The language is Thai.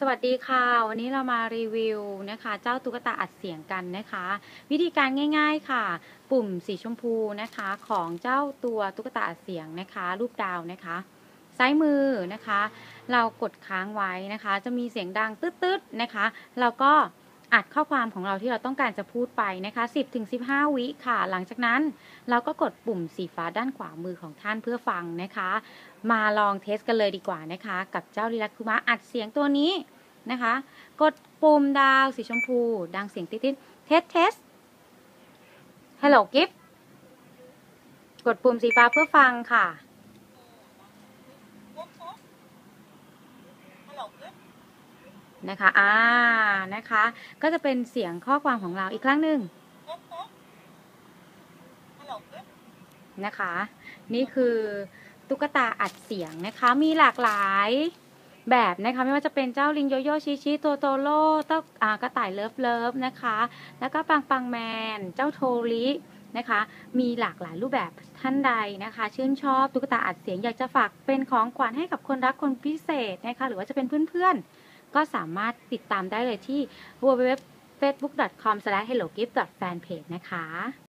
สวัสดีค่ะ วันนี้เรามารีวิวนะคะ เจ้าตุ๊กตาอัดเสียงกันนะคะ วิธีการง่าย ๆค่ะ ปุ่มสีชมพูนะคะ ของเจ้าตัวตุ๊กตาอัดเสียงนะคะ รูปดาวนะคะ ซ้ายมือนะคะ เรากดค้างไว้นะคะ จะมีเสียงดังตืดๆนะคะ เราก็ อัดข้อความของเราที่เราต้องการจะพูดไปนะคะ 10-15 วิค่ะ หลังจากนั้นเราก็กดปุ่มสีฟ้าด้านขวามือของท่านเพื่อฟังนะคะ มาลองเทสกันเลยดีกว่านะคะ กับเจ้าลิลักคุมะอัดเสียงตัวนี้นะคะ กดปุ่มดาวสีชมพู ดังเสียงติดๆเทสเทส Hello Gift กดปุ่มสีฟ้าเพื่อฟังค่ะ นะคะ อ่า นะคะ ก็จะเป็นเสียงข้อความของเราอีกครั้งหนึ่งนะคะ นี่คือตุ๊กตาอัดเสียงนะคะ มีหลากหลายแบบนะคะ ไม่ว่าจะเป็นเจ้าลิงโยโย่ชิชิโตโตโร่เต้าอ่ากระต่ายเลิฟเลิฟนะคะ แล้วก็ปังปังแมน เจ้าโทรินะคะ มีหลากหลายรูปแบบท่านใดนะคะ ชื่นชอบตุ๊กตาอัดเสียงอยากจะฝากเป็นของขวัญให้กับคนรักคนพิเศษนะคะ หรือว่าจะเป็นเพื่อนๆ ก็สามารถติดตามได้เลยที่ www.facebook.com/hellogift.fanpage นะคะ